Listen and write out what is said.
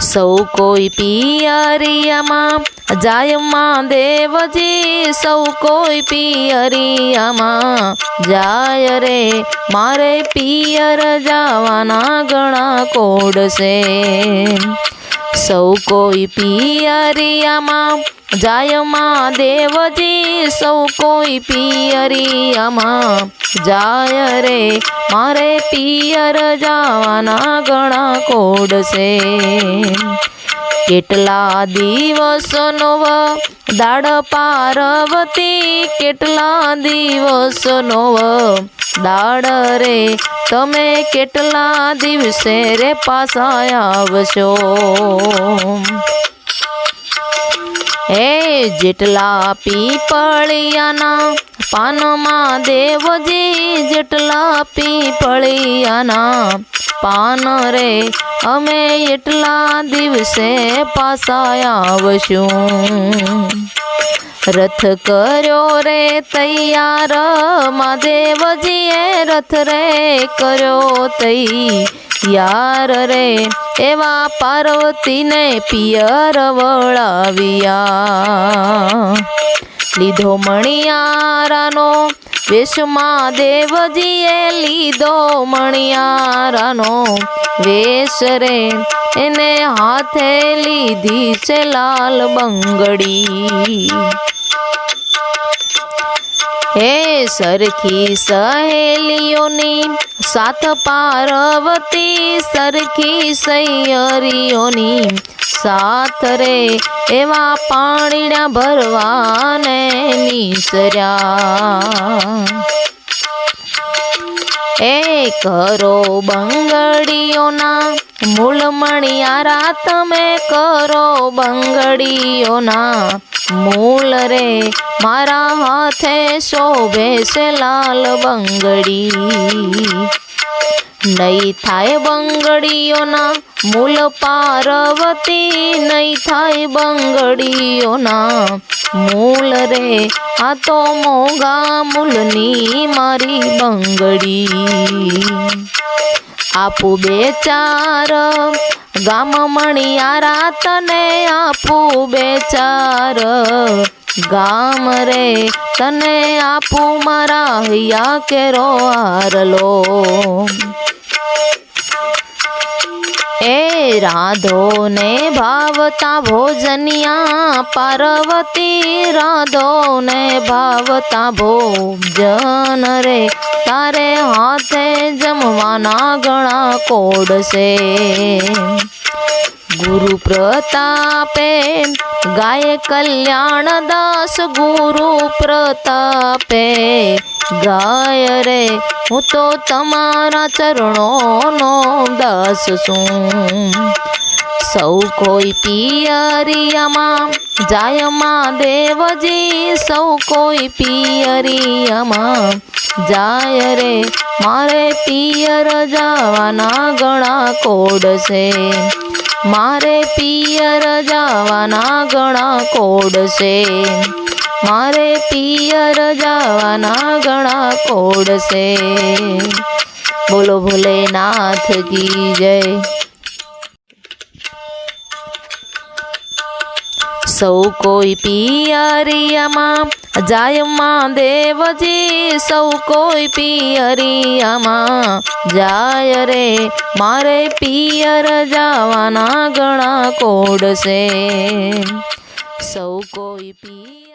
સૌ કોઈ પિયરિયામાં જાય માં દેવજી, સૌ કોઈ પિયરિયામાં, જાય રે, મારે પિયર જવાના ઘણા કોડ છે. સૌ કોઈ પિયરિયામાં. જાય માં દેવજી, સૌ કોઈ પિયરિયામાં. જાય રે, મારે પિયર જવાના ઘણા કોડ છે. કેટલા દિવસનો દાડ પાર્વતી, કેટલા દિવસનો દાડ રે, તમે કેટલા દિવસે રે પાછા આવશો? હે જેટલા પીપળિયાના પાનમાં દેવજી, જેટલા પીપળિયાના પાન રે, અમે એટલા દિવસે પાસા આવશું. રથ કર્યો રે તૈયાર. મહાદેવજીએ રથ રે કર્યો તૈયાર રે. એવા પાર્વતીને પિયર વળાવ્યા. લીધો મણિયારાનો વેશમાં દેવજીએ લીધો મણિયારાનો વેશ રે. એને હાથે લીધી છે લાલ બંગડી. હે સરખી સહેલીઓની સાથ પાર્વતી સરખી સૈયરીઓની સાથ રે, એવા પાણીના ભરવાને નીસર્યા. એ કરો બંગડીઓના મૂળમણિયારા તમે કરો બંગડીઓના મૂળ રે, મારા હાથે શોભે છે લાલ બંગડી. નહીં થાય બંગડીઓના મૂલ પાર્વતી નહીં થાય બંગડીઓના. મૂલ રે, આ તો મોગા મૂલની મારી બંગડી. આપું બે ચાર ગામ મણિયારા તને આપું બે ચાર ગામ રે, તને આપું મારા હૈયા કેરો હારલો રાધો ને ભાવતા ભોજનિયા પાર્વતી રાધો ને ભાવતા ભોજન રે, તારે હાથે જમવાના ઘણા કોડ છે ગુરુ પ્રતાપે ગાય કલ્યાણ દાસ ગુરુ પ્રતાપે ગાય રે, હું તો તમારા ચરણોનો દાસ છું. સૌ કોઈ પિયરિયામાં જાય માં દેવજી, સૌ કોઈ પિયરિયામાં જાય રે. મારે પિયર જવાના ઘણા કોડ છે. મારે પિયર જવાના ઘણા કોડ છે. મારે પિયર જવાના ઘણા કોડ છે બોલો ભોલેનાથ કી જય. સૌ કોઈ પિયરિયામાં જાય માં દેવજી, સૌ કોઈ પિયરિયામાં જાય રે. મારે પિયર જવાના ઘણા કોડ છે સૌ કોઈ પિયર